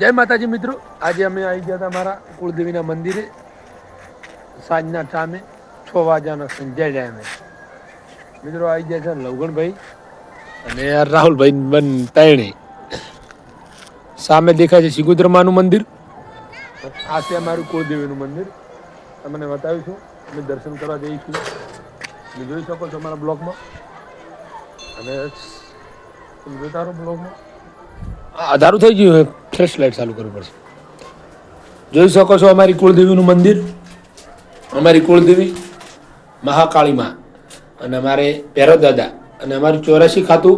જય માતાજી મિત્રો. આજે અમે આવી ગયા હતા અમારા કુળદેવીના મંદિરે. સાંજના ટામે છ વાગ્યાના સંજય ટાઈમે. મિત્રો આવી ગયા છે લવગણભાઈ અને રાહુલભાઈ બન તૈણી. સામે દેખાય છે સિગુદ્રમાનું મંદિર. આ છે અમારું કુળદેવીનું મંદિર. તમને બતાવીશું અમે દર્શન કરવા જઈશું તમે જોઈ શકો છો અમારા બ્લોગમાં. અને તમે જોતા રહો બ્લોગમાં. અધારું થઈ ગયું ફ્રેશ લાઇટ ચાલુ કરવી પડશે. જોઈ શકો છો અમારી કુળદેવીનું મંદિર, અમારી કુળદેવી મહાકાળી માં અને અમારે ભૈરવ દાદા અને અમારું ચોરાશી ખાતું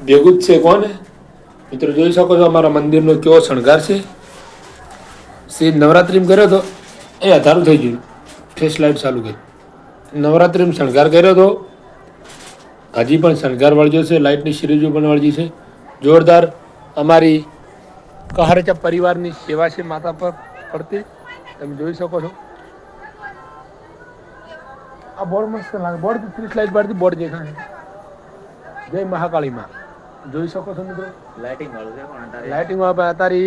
ભેગું જ છે કોને? મિત્રો જોઈ શકો છો અમારા મંદિરનો કેવો શણગાર છે. શ્રી નવરાત્રિમાં કર્યો હતો એ અધારું થઈ ગયું. ફ્રેશ લાઇટ ચાલુ કરી. નવરાત્રિમાં શણગાર કર્યો હતો હજી પણ શણગાર વળગ્યો છે, લાઇટની સિરીઝો પણ વળગી છે. જોરદાર અમારી કહરચા પરિવારની સેવા છે માતા પર પડતી. તમે જોઈ શકો છો. આ બોર્ડ મસ્ત લાગે. બોર્ડ ત્રીસ લાઇટ બારથી બોર્ડ દેખાય જય મહાકાળી માં જોઈ શકો છો મિત્રો. લાઇટિંગ વાળું છે પણ લાઇટિંગ અત્યારે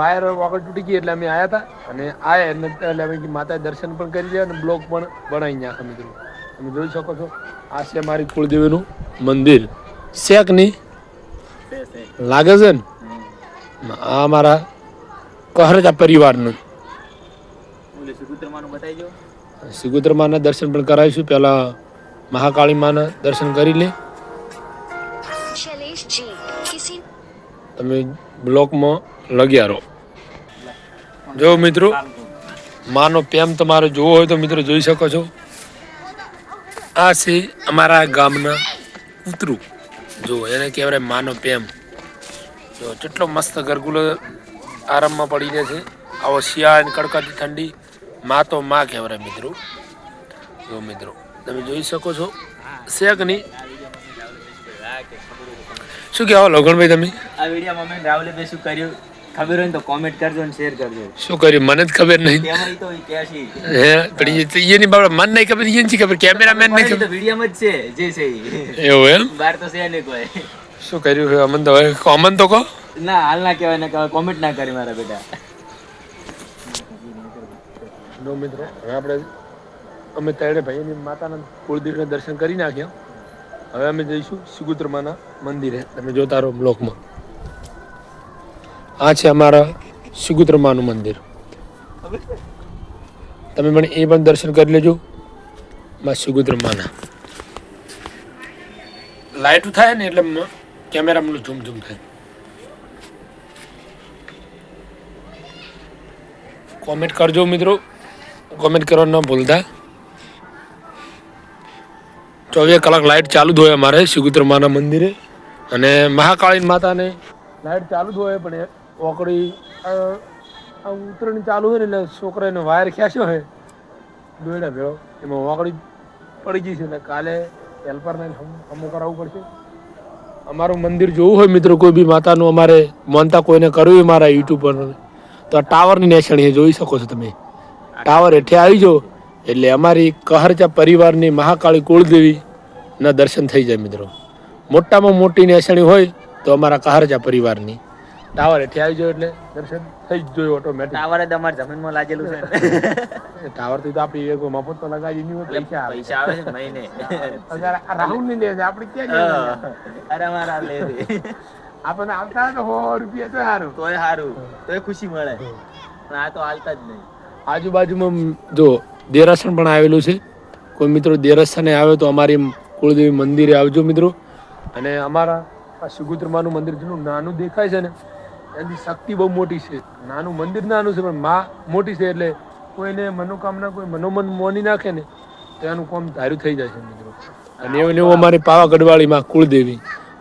વાયર વગર તૂટી ગઈ એટલે અમે આવ્યા હતા. અને આયા એટલે અમે માતાએ દર્શન પણ કરી લીધા અને બ્લોગ પણ બનાવી નાખ્યા મિત્રો. તમે જોઈ શકો છો. આ છે અમારી કુળદેવીનું મંદિર. શેક નહીં. લાગે છે ને. આ મારા કહરજા પરિવારનું. સિગુતર માના દર્શન પણ કરાવીશું. પહેલા મહાકાળી માના દર્શન કરી લે. તમે બ્લોકમાં લગ્યા રહો. જો મિત્રો માનો પ્રેમ તમારે જોવો હોય તો મિત્રો જોઈ શકો છો. આ છે અમારા ગામના કૂતરું. જો એને કહેવાય માનો પ્રેમ. જો કેટલો મસ્ત ગરગુલો આરામમાં પડી રહે છે. આવો શિયાળ કડકડતી ઠંડી માં તો માં કહેવાય મિત્રો. જો મિત્રો તમે જોઈ શકો છો. શેક નહીં? શું કહેવા લોગણભાઈ તમે? આ વિડીયોમાં મેં રાવલે ભાઈ શું કર્યું? ખબર હોય તો કોમેન્ટ કરજો અને શેર કરજો. શું કર્યું? મને જ ખબર નહીં. હે પણ એ તો એની બાબત મન નહીં ખબર એને ખબર કેમેરામેન નહીં ખબર વિડીયોમાં જ છે જે છે એવું એમ? બહાર તો છે નહીં કોઈ. શું કર્યું છે? અમન તો હવે અમન તો કહો. ના હાલ ના કહેવાય ને કોમેન્ટ ના કરી મારા બેટા. નો મિત્રો હવે આપણે અમે તેડે ભાઈની માતાના કુળદેવીના દર્શન કરી નાખ્યા. હવે અમે જઈશું સુગુત્રમાના મંદિરે. તમે જોતા રહો બ્લોકમાં. આ છે અમારા સુગુત્રમાનું મંદિર. તમે પણ એ પણ દર્શન કરી લેજો માં સુગુત્રમાના લાઇટ થાય ને એટલે કેમેરામાં ઝૂમ ઝૂમ થાય. કોમેન્ટ કરજો મિત્રો. કોમેન્ટ કરવાનું ન ભૂલતા. ચોવીસ કલાક લાઇટ ચાલુ જ હોય અમારે સિગુત્ર માના મંદિરે. અને મહાકાળી માતાને લાઇટ ચાલુ જ હોય, પણ ઓકડી આ ચાલુ હોય ને એટલે છોકરાને વાયર ખેંચ્યો હોય. દોયડા ભેળો. એમાં ઓકડી પડી ગઈ છે એટલે કાલે હેલ્પરને અમુક કરાવવું પડશે. અમારું મંદિર જોવું હોય મિત્રો કોઈ બી માતાનું અમારે માનતા કોઈને કરવું હોય મારા યુટ્યુબ પર. તો આ ટાવરની છે, જોઈ શકો છો તમે. ટાવર હેઠે આવી જાઓ એટલે અમારી કહરચા પરિવારની મહાકાળી કુળદેવી ના દર્શન થઈ જાય મિત્રો. મોટામાં મોટી નેસણી હોય તો અમારા કહરચા પરિવારની. ટાવર હેઠે આવી જાઓ એટલે દર્શન થઈ જ જોયું ઓટોમેટિક ટાવર જ અમારી જમીનમાં લાગેલું છે. ટાવરથી તો આપણી એક મફત તો લગાવી નહીં હોય પૈસા આવે. પૈસા આવે છે મહિને. રાહુલની લે છે આપણે ક્યાં? અરે મારા લે છે. આપણને આવતા તો સો રૂપિયા તો સારું. તોય સારું. તોય ખુશી મળે. પણ આ તો હાલતા જ નહીં. આજુબાજુમાં જો દેરાસણ પણ આવેલું છે. કોઈ મિત્રો દેરાસને આવે તો અમારી કુળદેવી મંદિરે આવજો મિત્રો. અને અમારા આ સુગુત્રમાનું મંદિર જેટલું નાનું દેખાય છે ને એની શક્તિ બહુ મોટી છે. નાનું મંદિર નાનું છે પણ માં મોટી છે એટલે કોઈને મનોકામના કોઈ મનોમન મોની નાખે ને તો એનું કામ ધાર્યું થઈ જાય છે મિત્રો. અને એવું એવું અમારી પાવાગઢવાળીમાં કુળદેવી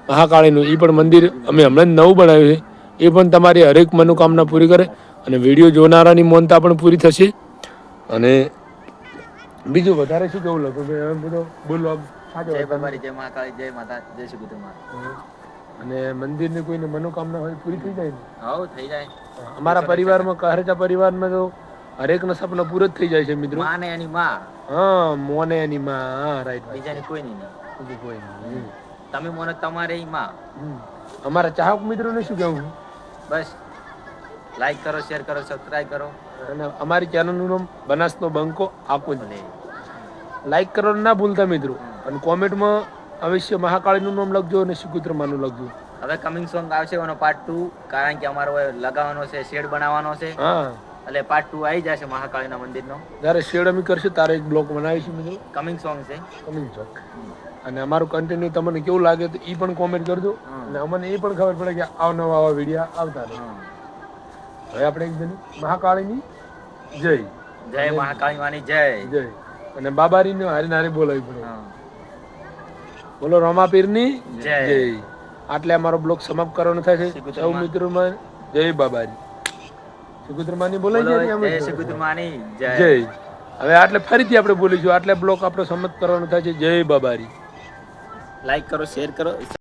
મહાકાળીનું એ પણ મંદિર અમે હમણાં જ નવું બનાવ્યું છે. એ પણ તમારી હરેક મનોકામના પૂરી કરે અને વીડિયો જોનારાની મોનતા પણ પૂરી થશે. અને બીજું વધારે શું કેવું લખું બધો બોલો જય ભગવાન જય મહાકાળી જય માતા જય શ્રી કુતુમા અને મંદિરની કોઈને મનોકામના હોય પૂરી થઈ જાય ને? હવ થઈ જાય. અમારા પરિવારમાં કહરચા પરિવારમાં તો હરેકના સપના પૂરો જ થઈ જાય છે મિત્રો. માને એની માં. હા મોને એની માં. હા રાઈટ બીજાની કોઈ નહીં બીજું કોઈ નહીં. તમે મોને તમારે માં. અમારા ચાહક મિત્રોને શું કહેવું? બસ. લાઈક કરો શેર કરો સબસ્ક્રાઇબ કરો. અને અમારી ચેનલનું નામ બનાસનો બંકો આપો જ. નહીં લાઈક કરવાનું ના ભૂલતા મિત્રો. અને કોમેન્ટમાં અવશ્ય મહાકાળીનું નામ લખજો અને શ્રીકુત્રમાનું લખજો. હવે કમિંગ સોંગ આવશે એનો પાર્ટ ટુ કારણ કે અમારો લગાવવાનો છે શેડ બનાવવાનો છે. હા. એટલે પાર્ટ ટુ આવી જશે મહાકાળીના મંદિરનો. જ્યારે શેડ અમે કરશું તારે એક બ્લોક બનાવીશું મિત્રો. કમિંગ સોંગ છે. કમિંગ સોંગ અને અમારું કન્ટિન્યુ તમને કેવું લાગે તો એ પણ કોમેન્ટ કરજો. અને અમને એ પણ ખબર પડે કે આવનવા આવા વીડિયો આવતા રહે. હવે આપણે એક જણ મહાકાળીની જય. જય મહાકાળી માની જય. જય. અને બાબારીને હારી નારી બોલાવી પડે. હા. બોલો રમાપીરની જય. આટલે અમારો બ્લોગ સમાપ્ત કરવાનો થાય છે. શ્રીકુત્રમા. સૌ મિત્રોમાં જય બાબાજી. શ્રીકુત્રમાની બોલે છે જય જય. હવે આટલે ફરીથી આપણે બોલીશું. આટલે બ્લોક આપણે સમાપ્ત કરવાનો થાય છે. જય બાબારી લાઈક કરો શેર કરો.